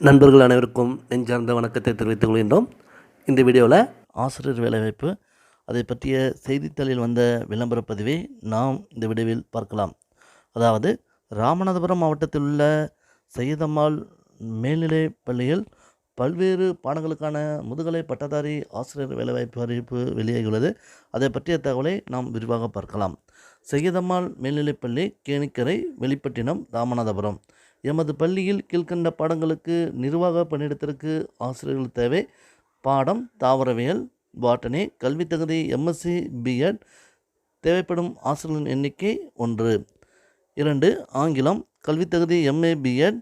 நண்பர்கள் அனைவருக்கும் நெஞ்சார்ந்த வணக்கத்தை தெரிவித்துக் கொள்கின்றோம். இந்த வீடியோவில் ஆசிரியர் வேலைவாய்ப்பு அதை பற்றிய செய்தித்தாளில் வந்த விளம்பரப் பதிவை நாம் இந்த வீடியோவில் பார்க்கலாம். அதாவது ராமநாதபுரம் மாவட்டத்தில் உள்ள சையதம்மாள் மேல்நிலை பள்ளியில் பல்வேறு பாடங்களுக்கான முதுகலை பட்டதாரி ஆசிரியர் வேலைவாய்ப்பு அறிவிப்பு வெளியாகியுள்ளது. அதை பற்றிய தகவலை நாம் விரிவாக பார்க்கலாம். சையதம்மாள் மேல்நிலைப்பள்ளி கேணிக்கரை வெளிப்பட்டினம் ராமநாதபுரம். எமது பள்ளியில் கீழ்கண்ட பாடங்களுக்கு நிர்வாக பணியிடத்திற்கு ஆசிரியர்கள் தேவை. பாடம் தாவரவியல் பாட்டனி கல்வித் தகுதி எம்எஸ்சி பிஎட் தேவைப்படும் ஆசிரியர்களின் எண்ணிக்கை ஒன்று. இரண்டு ஆங்கிலம் கல்வி தகுதி எம்ஏ பிஎட்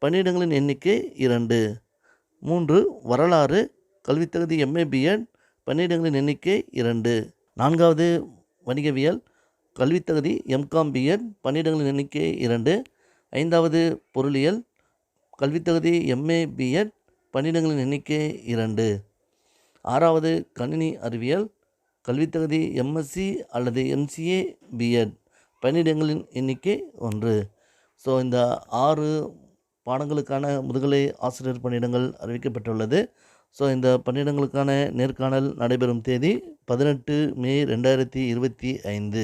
பணியிடங்களின் எண்ணிக்கை இரண்டு. மூன்று வரலாறு கல்வி தகுதி எம்ஏ பிஎட் பணியிடங்களின் எண்ணிக்கை இரண்டு. நான்காவது வணிகவியல் கல்வித்தகுதி எம்காம் பிஎட் பணியிடங்களின் எண்ணிக்கை இரண்டு. ஐந்தாவது பொருளியல் கல்வித்தகுதி எம்ஏ பிஎட் பணியிடங்களின் எண்ணிக்கை இரண்டு. ஆறாவது கணினி அறிவியல் கல்வித்தகுதி எம்எஸ்சி அல்லது எம்சிஏ பிஎட் பணியிடங்களின் எண்ணிக்கை ஒன்று. ஸோ இந்த ஆறு பாடங்களுக்கான முதுகலை ஆசிரியர் பணியிடங்கள் அறிவிக்கப்பட்டுள்ளது. ஸோ இந்த பணியிடங்களுக்கான நேர்காணல் நடைபெறும் தேதி பதினெட்டு மே ரெண்டாயிரத்தி இருபத்தி ஐந்து.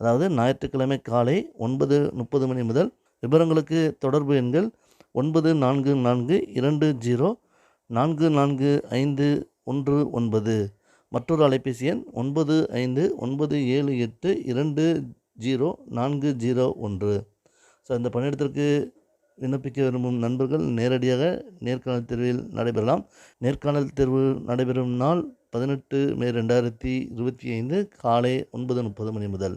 அதாவது ஞாயிற்றுக்கிழமை காலை ஒன்பது முப்பது மணி முதல் விவரங்களுக்கு தொடர்பு எண்கள் ஒன்பது நான்கு நான்கு இரண்டு ஜீரோ நான்கு நான்கு ஐந்து ஒன்று ஒன்பது. மற்றொரு அலைபேசி எண் ஒன்பது ஐந்து ஒன்பது ஏழு எட்டு இரண்டு ஜீரோ நான்கு ஜீரோ ஒன்று. ஸோ இந்த பணியிடத்திற்கு விண்ணப்பிக்க விரும்பும் நண்பர்கள் நேரடியாக நேர்காணல் தேர்வில் நடைபெறலாம். நேர்காணல் தேர்வு நடைபெறும் நாள் பதினெட்டு மே ரெண்டாயிரத்தி இருபத்தி ஐந்து காலை ஒன்பது முப்பது மணி முதல்.